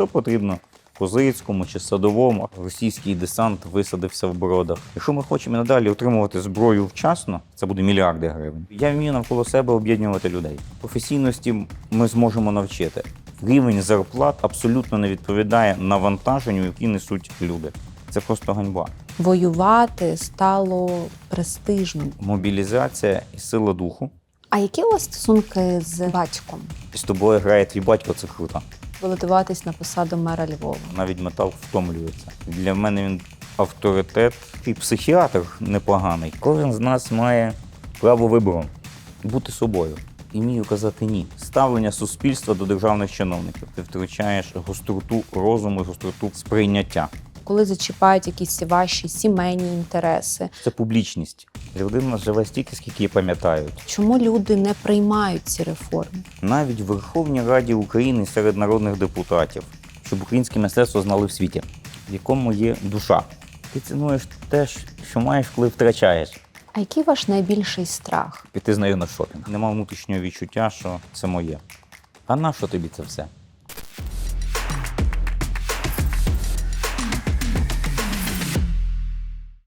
Що потрібно Козицькому чи Садовому, російський десант висадився в бродах. Якщо ми хочемо надалі отримувати зброю вчасно, це буде мільярди гривень. Я вмію навколо себе об'єднувати людей. Професійності ми зможемо навчити. Рівень зарплат абсолютно не відповідає навантаженню, які несуть люди. Це просто ганьба. Воювати стало престижно. Мобілізація і сила духу. А які у вас стосунки з батьком? З тобою грає твій батько, це круто. Балотуватись на посаду мера Львова. Навіть метал втомлюється. Для мене він авторитет і психіатр непоганий. Кожен з нас має право вибору бути собою. І вмію казати ні. Ставлення суспільства до державних чиновників. Ти втрачаєш гостроту розуму і гостроту сприйняття. Коли зачіпають якісь ваші сімейні інтереси, Це публічність. Людина живе стільки, скільки її пам'ятають. чому люди не приймають ці реформи? Навіть в Верховній Раді України серед народних депутатів, щоб українське мистецтво знали в світі, в якому є душа. Ти цінуєш те, що маєш, коли втрачаєш. А який ваш найбільший страх? Піти з нею на шопінг. Нема внутрішнього відчуття, що це моє. А на що тобі це все?